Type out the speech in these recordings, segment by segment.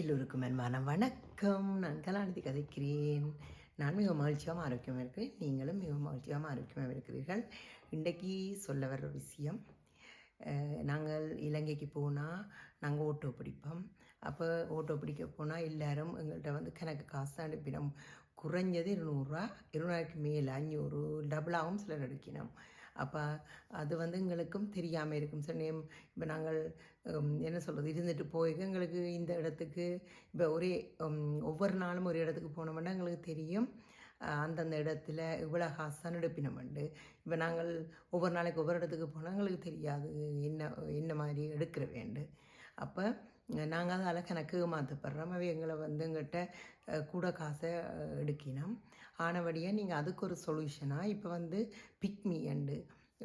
எல்லோருக்கும் அன்பான வணக்கம். நான் கலாநிதி கதைக்கிறேன். நான் மிக மகிழ்ச்சியாகவும் ஆரோக்கியமாக இருக்கிறேன். நீங்களும் மிக மகிழ்ச்சியாகவும் ஆரோக்கியமாக இருக்கிறீர்கள். இன்றைக்கு சொல்ல வர்ற விஷயம் நாங்கள் இலங்கைக்கு போனால் நாங்கள் ஓட்டோ பிடிப்போம். அப்போ ஓட்டோ பிடிக்க போனால் எல்லாரும் எங்கள்கிட்ட வந்து கணக்கு காசு அனுப்பினோம். குறைஞ்சது இருநூறுவா இருநூறுவாய்க்கு மேலே அஞ்சூறு டபுளாகவும் சிலர் எடுக்கணும் அப்போ அது வந்து எங்களுக்கும் தெரியாமல் இருக்கும். சில நேம் இப்போ நாங்கள் என்ன சொல்கிறது இருந்துட்டு போய் எங்களுக்கு இந்த இடத்துக்கு இப்போ ஒரே ஒவ்வொரு நாளும் ஒரு இடத்துக்கு போனோம்னா எங்களுக்கு தெரியும். அந்தந்த இடத்துல இவ்வளோ காசு எடுப்பினம் உண்டு. இப்போ நாங்கள் ஒவ்வொரு நாளைக்கு ஒவ்வொரு இடத்துக்கு போனால் எங்களுக்கு தெரியாது என்ன என்ன மாதிரி எடுக்கிற வேண்டு. அப்போ நாங்கள் அதால் கணக்கு மாற்றப்படுறோம் அவை எங்களை வந்து எங்கிட்ட கூட காசை எடுக்கினோம். ஆனபடியாக நீங்கள் அதுக்கு ஒரு சொல்யூஷனாக இப்போ வந்து பிக்மி அண்டு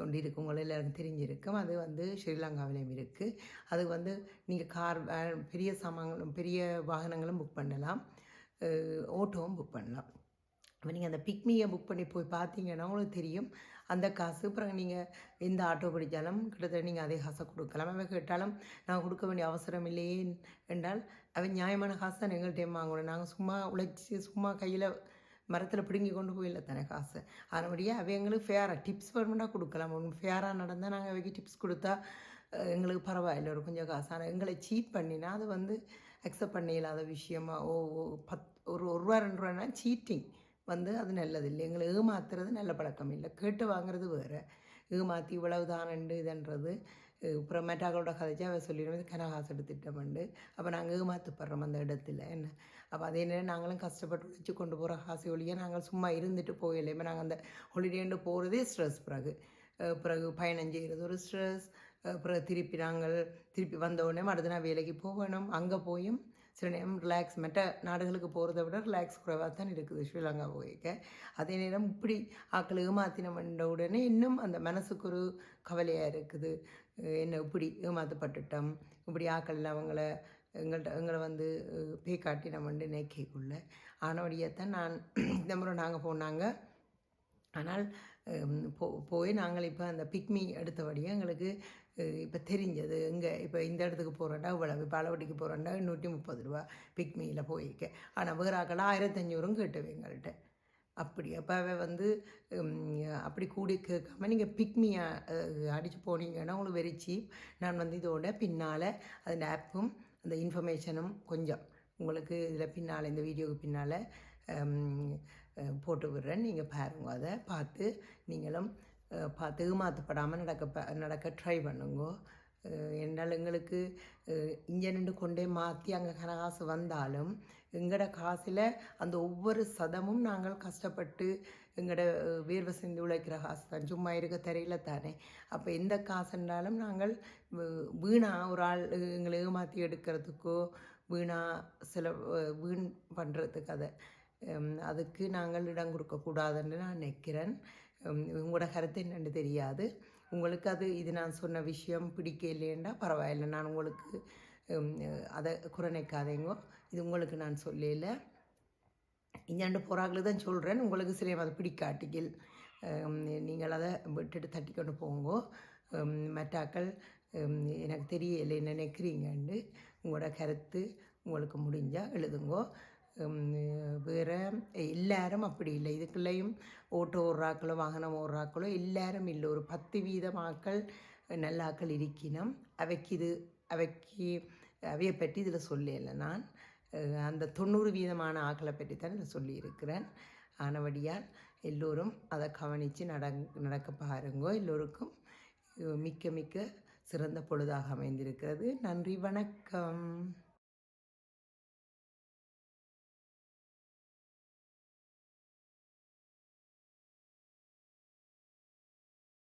ஒன்று இருக்குது உங்களை எல்லாருக்கும் தெரிஞ்சிருக்கும் அது வந்து ஸ்ரீலங்காவிலையும் இருக்குது அது வந்து நீங்கள் கார் பெரிய சாமான்களும் பெரிய வாகனங்களும் புக் பண்ணலாம். ஓட்டோவும் புக் பண்ணலாம். இப்போ நீங்கள் அந்த பிக்மியை புக் பண்ணி போய் பார்த்தீங்கன்னா உங்களுக்கு தெரியும். அந்த காசு அப்புறம் நீங்கள் எந்த ஆட்டோ பிடிச்சாலும் கிட்டத்தட்ட நீங்கள் அதே காசை கொடுக்கலாம். அவன் கேட்டாலும் நான் கொடுக்க வேண்டிய அவசரம் இல்லையே என்றால் அவன் நியாயமான காசு தான் எங்கள்கிட்ட வாங்கணும். நாங்கள் சும்மா உழைச்சி சும்மா கையில் மரத்தில் பிடுங்கி கொண்டு போயில தானே காசு? அதனுடைய அவ எங்களுக்கு ஃபேராக டிப்ஸ் வேணுமெண்டா கொடுக்கலாம். ஒன்று ஃபேராக நடந்தால் நாங்கள் அவைக்கு டிப்ஸ் கொடுத்தா எங்களுக்கு பரவாயில்ல ஒரு கொஞ்சம் காசு. ஆனால் எங்களை சீட் பண்ணினா அது வந்து அக்செப்ட் பண்ண இல்லாத விஷயமா? ஓ ஓ, பத் ஒரு ஒரு ரூபா ரெண்டு ரூபானா சீட்டிங் வந்து அது நல்லதில்லை. எங்களை ஏமாத்துறது நல்ல பழக்கம் இல்லை. கேட்டு வாங்குறது வேறு. ஏமாற்றி இவ்வளவு தானண்டு இதுன்றது. அப்புறம் மெட்டாக்களோட கதைச்சு அவள் சொல்லிடுவோம் இது கனகாசு திட்டம்ண்டு அப்போ நாங்கள் ஏமாத்துப்படுறோம் அந்த இடத்துல என்ன அப்போ அதே நேரம் நாங்களும் கஷ்டப்பட்டு வச்சு கொண்டு போகிற காசு ஒழிய நாங்கள் சும்மா இருந்துட்டு போகலை இப்போ நாங்கள் அந்த ஹொலிடேண்டு போகிறதே ஸ்ட்ரெஸ் பிறகு பிறகு பயணம் செய்கிறது ஒரு ஸ்ட்ரெஸ் பிறகு திருப்பி நாங்கள் திருப்பி வந்த உடனே அடுத்த நாள் வேலைக்கு போகணும் அங்கே போயும் சில நேரம் ரிலாக்ஸ் மற்ற நாடுகளுக்கு போகிறத விட ரிலாக்ஸ் குறைவாக தான் இருக்குது ஸ்ரீலங்கா போயிருக்க அதே நேரம் இப்படி ஆக்கள் ஏமாத்தினம் வந்த உடனே இன்னும் அந்த மனசுக்கு ஒரு கவலையாக இருக்குது என்ன இப்படி ஏமாற்றப்பட்டுட்டோம் இப்படி ஆக்கள் அவங்கள எங்கள்கிட்ட எங்களை வந்து பே காட்டி நம்ம வந்து நினைக்கக்குள்ள. ஆனபடியத்தான் நான் இந்த முறை நாங்கள் போனாங்க. ஆனால் போ போய் நாங்கள் இப்போ அந்த பிக்மி எடுத்தபடியே எங்களுக்கு இப்போ தெரிஞ்சது. இங்கே இப்போ இந்த இடத்துக்கு போகிறோண்டா இவ்வளவு இப்போ அளவடிக்கு போகிறோண்டா நூற்றி முப்பது ரூபா பிக்மியில் போயிருக்கேன் ஆனால் வேறு ஆயிரத்தஞ்சூறும் கேட்டுவேன் எங்கள்கிட்ட அப்படி. அப்போ வந்து அப்படி கூடி கேட்காம நீங்கள் பிக்மியை அடித்து போனீங்கன்னா உங்களுக்கு வெரி சீப் நான் வந்து இதோட பின்னால் அந்த ஆப்பும் அந்த இன்ஃபர்மேஷனும் கொஞ்சம் உங்களுக்கு இதில் பின்னால் இந்த வீடியோவுக்கு பின்னால் போட்டு விடுறேன். நீங்கள் பாருங்க. அதை பார்த்து நீங்களும் பார்த்து ஏமாற்றப்படாமல் நடக்க ப- நடக்க ட்ரை பண்ணுங்க. என்றால் எங்களுக்கு இங்கே நின்று கொண்டே மாற்றி அங்கே கனகாசு வந்தாலும் எங்களோட காசில் அந்த ஒவ்வொரு சதமும் நாங்கள் கஷ்டப்பட்டு எங்களோட வேர்வை சிந்தி உழைக்கிற காசு தான் சும்மா இருக்க தெரியல தானே அப்போ எந்த காசுன்றாலும் நாங்கள் வீணா ஒரு ஆள் எங்களை ஏமாற்றி எடுக்கிறதுக்கோ வீணா சில வீண் பண்ணுறதுக்கு அதை அதுக்கு நாங்கள் இடம் கொடுக்கக்கூடாதுன்னு நான் நினைக்கிறேன் உங்களோட கருத்து என்னென்னு தெரியாது உங்களுக்கு அது இது நான் சொன்ன விஷயம் பிடிக்க இல்லையண்டா பரவாயில்லை. நான் உங்களுக்கு அதை குறைநிக்காதேங்கோ இது உங்களுக்கு நான் சொல்லல. இஞ்சாண்டு போகிறாங்களுக்கு தான் சொல்கிறேன் உங்களுக்கு சில அதை பிடிக்காட்டிகள் நீங்கள் அதை விட்டுட்டு தட்டி கொண்டு போங்கோ. மற்றாக்கள் எனக்கு தெரியலை நினைக்கிறீங்கன்னு உங்களோட கருத்து உங்களுக்கு முடிஞ்சால் எழுதுங்கோ. வேறு எல்லாரும் அப்படி இல்லை. இதுக்குள்ளேயும் ஓட்டோ ஓடுறாக்களோ வாகனம் ஓடுறாக்களோ எல்லாரும் இல்லை. ஒரு பத்து வீதம் ஆக்கள் நல்ல ஆக்கள் அவைக்கு இது அவைக்கு அவையை பற்றி இதில் சொல்லலை நான். அந்த தொண்ணூறு வீதமான ஆக்களை பற்றி தான் இதில் சொல்லியிருக்கிறேன். ஆனபடியால் எல்லோரும் அதை கவனித்து நட நடக்க பாருங்கோ. எல்லோருக்கும் மிக்க மிக்க சிறந்த பொழுதாக அமைந்திருக்கிறது. நன்றி வணக்கம்.